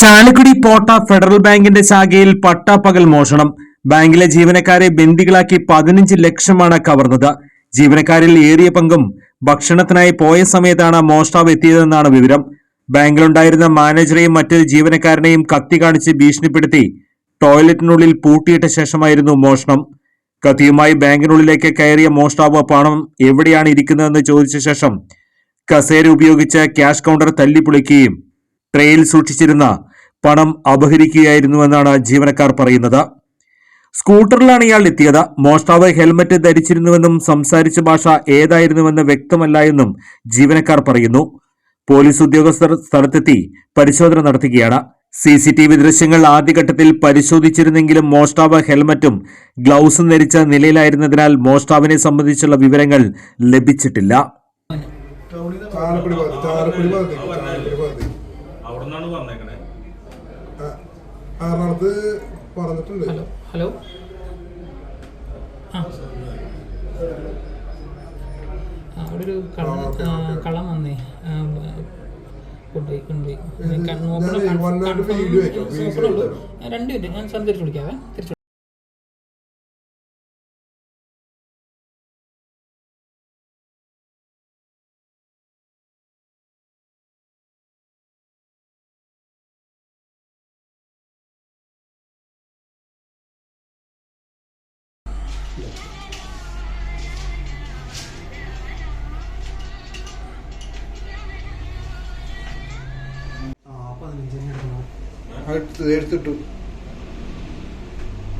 ചാലക്കുടി പോട്ട federal ബാങ്കിന്റെ ശാഖയിൽ പട്ടാപ്പകൽ മോഷണം. ബാങ്കിലെ ജീവനക്കാരെ ബന്ദികളാക്കി പതിനഞ്ച് ലക്ഷമാണ് കവർന്നത്. ജീവനക്കാരിൽ ഏറിയ പങ്കും ഭക്ഷണത്തിനായി പോയ സമയത്താണ് മോഷ്ടാവ് എത്തിയതെന്നാണ് വിവരം. ബാങ്കിലുണ്ടായിരുന്ന മാനേജറെയും മറ്റൊരു ജീവനക്കാരനെയും കത്തി കാണിച്ച് ഭീഷണിപ്പെടുത്തി ടോയ്ലറ്റിനുള്ളിൽ പൂട്ടിയിട്ട ശേഷമായിരുന്നു മോഷണം. കത്തിയുമായി ബാങ്കിനുള്ളിലേക്ക് കയറിയ മോഷ്ടാവ് പണം എവിടെയാണ് ഇരിക്കുന്നതെന്ന് ചോദിച്ച ശേഷം കസേര ഉപയോഗിച്ച് ക്യാഷ് കൗണ്ടർ തല്ലിപ്പൊളിക്കുകയും ട്രെയിൽ സൂക്ഷിച്ചിരുന്ന പണം അപഹരിക്കുകയായിരുന്നുവെന്നാണ് ജീവനക്കാർ പറയുന്നത്. സ്കൂട്ടറിലാണ് ഇയാൾ എത്തിയത്. മോഷ്ടാവ് ഹെൽമറ്റ് ധരിച്ചിരുന്നുവെന്നും സംസാരിച്ച ഭാഷ ഏതായിരുന്നുവെന്ന് വ്യക്തമല്ല എന്നും ജീവനക്കാർ പറയുന്നു. പോലീസ് ഉദ്യോഗസ്ഥർ സ്ഥലത്തെത്തി പരിശോധന നടത്തുകയാണ്. സി സി ടി വി ദൃശ്യങ്ങൾ ആദ്യഘട്ടത്തിൽ പരിശോധിച്ചിരുന്നെങ്കിലും മോഷ്ടാവ് ഹെൽമറ്റും ഗ്ലൗസും ധരിച്ച നിലയിലായിരുന്നതിനാൽ മോഷ്ടാവിനെ സംബന്ധിച്ചുള്ള വിവരങ്ങൾ ലഭിച്ചിട്ടില്ല. അവിടുന്നാണ് ഭാഗത്ത് പറഞ്ഞിട്ടുണ്ട്. Hello hello. അവിടെ ഒരു കള്ളം. കള്ളം വന്നേ. കൊണ്ടുപോയി കൊണ്ടുപോയി. രണ്ടു നോക്കണം, മിനിറ്റ് ഞാൻ സംസാരിച്ചു വിളിക്കാവേ തിരിച്ചു എടുത്ത് എടുത്തിട്ടു.